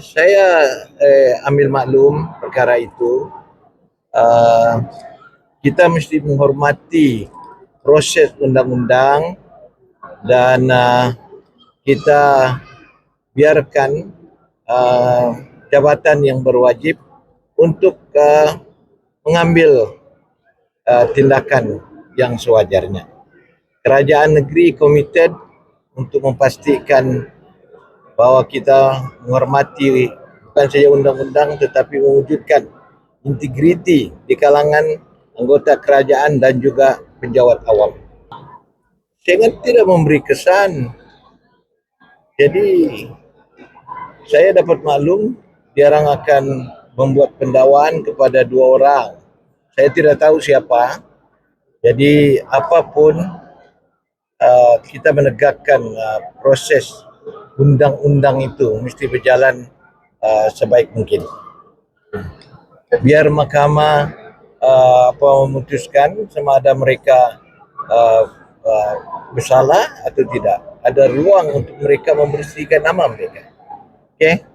saya eh, ambil maklum perkara itu. Uh, kita mesti menghormati proses undang-undang dan uh, kita biarkan uh, jabatan yang berwajib untuk uh, mengambil uh, tindakan yang sewajarnya. Kerajaan negeri komited untuk memastikan bahawa kita menghormati bukan saja undang-undang tetapi mewujudkan integriti di kalangan anggota kerajaan dan juga penjawat awam. Saya ingat tidak memberi kesan. Jadi saya dapat maklum diorang akan membuat pendakwaan kepada dua orang. Saya tidak tahu siapa. Jadi apapun uh, kita menegakkan uh, proses undang-undang itu mesti berjalan uh, sebaik mungkin. Biar mahkamah uh, apa memutuskan sama ada mereka uh, uh, bersalah atau tidak. Ada ruang untuk mereka membersihkan nama mereka. Okay?